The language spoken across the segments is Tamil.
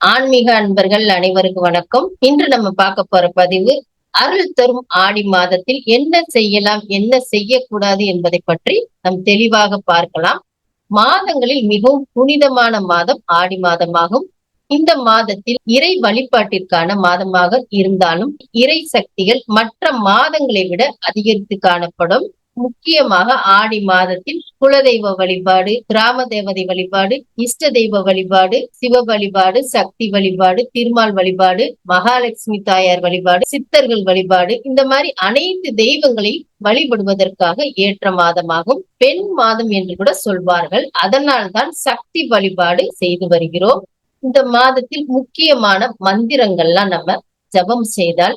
ஆன்மீக அன்பர்கள் அனைவருக்கும் வணக்கம். இன்று நம்ம பார்க்க போற பதிவு அருள் தரும் ஆடி மாதத்தில் என்ன செய்யலாம் என்ன செய்யக்கூடாது என்பதை பற்றி நம் தெளிவாக பார்க்கலாம். மாதங்களில் மிகவும் புனிதமான மாதம் ஆடி மாதமாகும். இந்த மாதத்தில் இறை வழிபாட்டிற்கான மாதமாக இருந்தாலும் இறை சக்திகள் மற்ற மாதங்களை விட அதிகரித்து காணப்படும். முக்கியமாக ஆடி மாதத்தில் குலதெய்வ வழிபாடு கிராம தேவதை வழிபாடு இஷ்ட தெய்வ வழிபாடு சிவ வழிபாடு சக்தி வழிபாடு திருமால் வழிபாடு மகாலட்சுமி தாயார் வழிபாடு சித்தர்கள் வழிபாடு இந்த மாதிரி அனைத்து தெய்வங்களை வழிபடுவதற்காக ஏற்ற மாதமாகும். பெண் மாதம் என்று கூட சொல்வார்கள். அதனால்தான் சக்தி வழிபாடு செய்து வருகிறோம். இந்த மாதத்தில் முக்கியமான மந்திரங்கள்லாம் நம்ம ஜபம் செய்தால்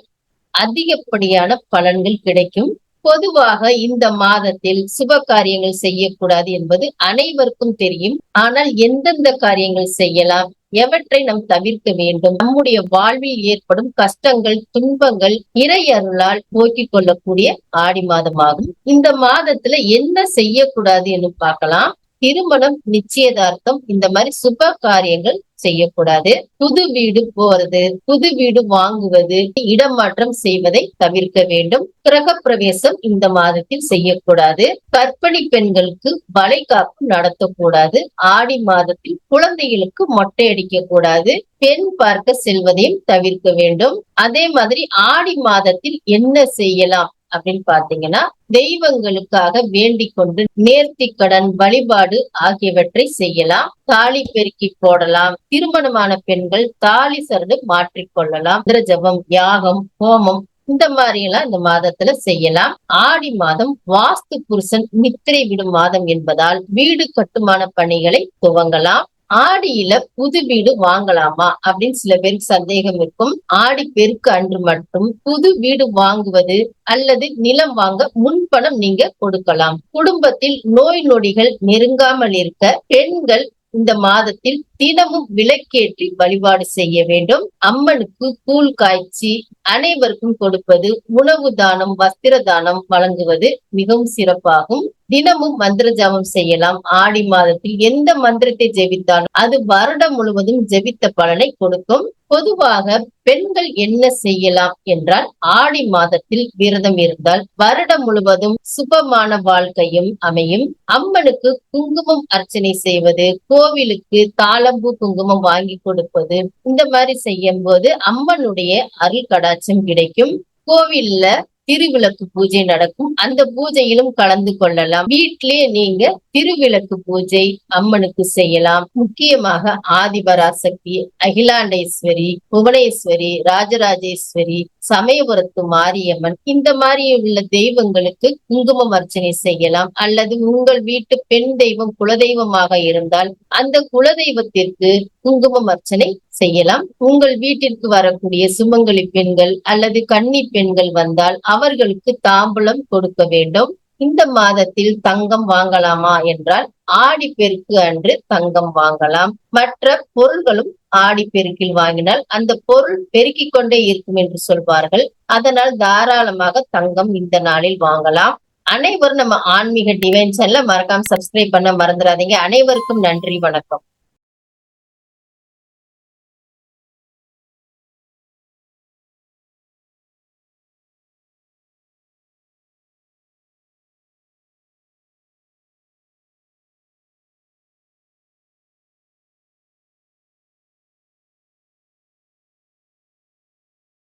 அதிகப்படியான பலன்கள் கிடைக்கும். பொதுவாக இந்த மாதத்தில் சுப காரியங்கள் செய்யக்கூடாது என்பது அனைவருக்கும் தெரியும். ஆனால் எந்தெந்த காரியங்கள் செய்யலாம்? எவற்றை நாம் தவிர்க்க வேண்டும்? நம்முடைய வாழ்வில் ஏற்படும் கஷ்டங்கள் துன்பங்கள் இறை அருளால் போக்கிக் கொள்ளக்கூடிய ஆடி மாதமாகும். இந்த மாதத்துல என்ன செய்யக்கூடாது என்று பார்க்கலாம். திருமணம் நிச்சயதார்த்தம் இந்த மாதிரி சுப காரியங்கள் செய்யக்கூடாது. புது வீடு போறது புது வீடு வாங்குவது இடமாற்றம் செய்வதை தவிர்க்க வேண்டும். கிரக பிரவேசம் இந்த மாதத்தில் செய்யக்கூடாது. கர்ப்பிணி பெண்களுக்கு வளைகாப்பு நடத்தக்கூடாது. ஆடி மாதத்தில் குழந்தைகளுக்கு மொட்டை அடிக்க கூடாது பெண் பார்க்க செல்வதையும் தவிர்க்க வேண்டும். அதே மாதிரி ஆடி மாதத்தில் என்ன செய்யலாம்? அப்படின்னு பாத்தீங்கன்னா தெய்வங்களுக்காக வேண்டிக் கொண்டு நேர்த்தி கடன் வழிபாடு ஆகியவற்றை செய்யலாம். தாலி பெருக்கி போடலாம். திருமணமான பெண்கள் தாலி சரடு மாற்றிக்கொள்ளலாம் ஜபம் யாகம் ஹோமம் இந்த மாதிரி எல்லாம் இந்த மாதத்துல செய்யலாம். ஆடி மாதம் வாஸ்து புருஷன் நித்திரை விடும் மாதம் என்பதால் வீடு கட்டுமான பணிகளை துவங்கலாம். ஆடியில புது வீடு வாங்கலாமா அப்படின்னு சில பேருக்கு சந்தேகம் இருக்கும். ஆடி பெருக்கு அன்று மட்டும் புது வீடு வாங்குவது அல்லது நிலம் வாங்க முன்பணம் நீங்க கொடுக்கலாம். குடும்பத்தில் நோய் நொடிகள் நெருங்காமல் இருக்க பெண்கள் இந்த மாதத்தில் தினமும் விளக்கேற்றி வழிபாடு செய்ய வேண்டும். அம்மனுக்கு கூழ் காய்ச்சி அனைவருக்கும் கொடுப்பது உணவு தானம் வஸ்திர தானம் வழங்குவது மிகவும் சிறப்பாகும். தினமும் மந்திர ஜபம் செய்யலாம். ஆடி மாதத்தில் எந்த மந்திரத்தை ஜெபித்தாலும் அது வருடம் முழுவதும் ஜெபித்த பலனை கொடுக்கும். பொதுவாக பெண்கள் என்ன செய்யலாம் என்றால் ஆடி மாதத்தில் விரதம் இருந்தால் வருடம் முழுவதும் சுபமான வாழ்க்கையும் அமையும். அம்மனுக்கு குங்குமம் அர்ச்சனை செய்வது கோவிலுக்கு தாளம்பூ குங்குமம் வாங்கி கொடுப்பது இந்த மாதிரி செய்யும் போது அம்மனுடைய அருள் கடாட்சம் கிடைக்கும். கோவில்ல திருவிளக்கு பூஜை நடக்கும். அந்த பூஜையிலும் கலந்து கொள்ளலாம். வீட்டிலேயே நீங்க திருவிளக்கு பூஜை அம்மனுக்கு செய்யலாம். முக்கியமாக ஆதிபராசக்தி அகிலாண்டேஸ்வரி புவனேஸ்வரி ராஜராஜேஸ்வரி சமயபுரத்து மாரியம்மன் இந்த மாதிரி உள்ள தெய்வங்களுக்கு குங்குமம் அர்ச்சனை செய்யலாம். அல்லது உங்கள் வீட்டு பெண் தெய்வம் குலதெய்வமாக இருந்தால் அந்த குலதெய்வத்திற்கு குங்குமம் அர்ச்சனை செய்யலாம். உங்கள் வீட்டிற்கு வரக்கூடிய சுமங்கலி பெண்கள் அல்லது கன்னி பெண்கள் வந்தால் அவர்களுக்கு தாம்பூலம் கொடுக்க வேண்டும். இந்த மாதத்தில் தங்கம் வாங்கலாமா என்றால் ஆடி பெருக்கு அன்று தங்கம் வாங்கலாம். மற்ற பொருள்களும் ஆடி பெருக்கில் வாங்கினால் அந்த பொருள் பெருக்கிக் கொண்டே இருக்கும் என்று சொல்வார்கள். அதனால் தாராளமாக தங்கம் இந்த நாளில் வாங்கலாம். அனைவரும் நம்ம ஆன்மீக டிவைன் சேனல மறக்காம சப்ஸ்கிரைப் பண்ண மறந்துடாதீங்க. அனைவருக்கும் நன்றி வணக்கம்.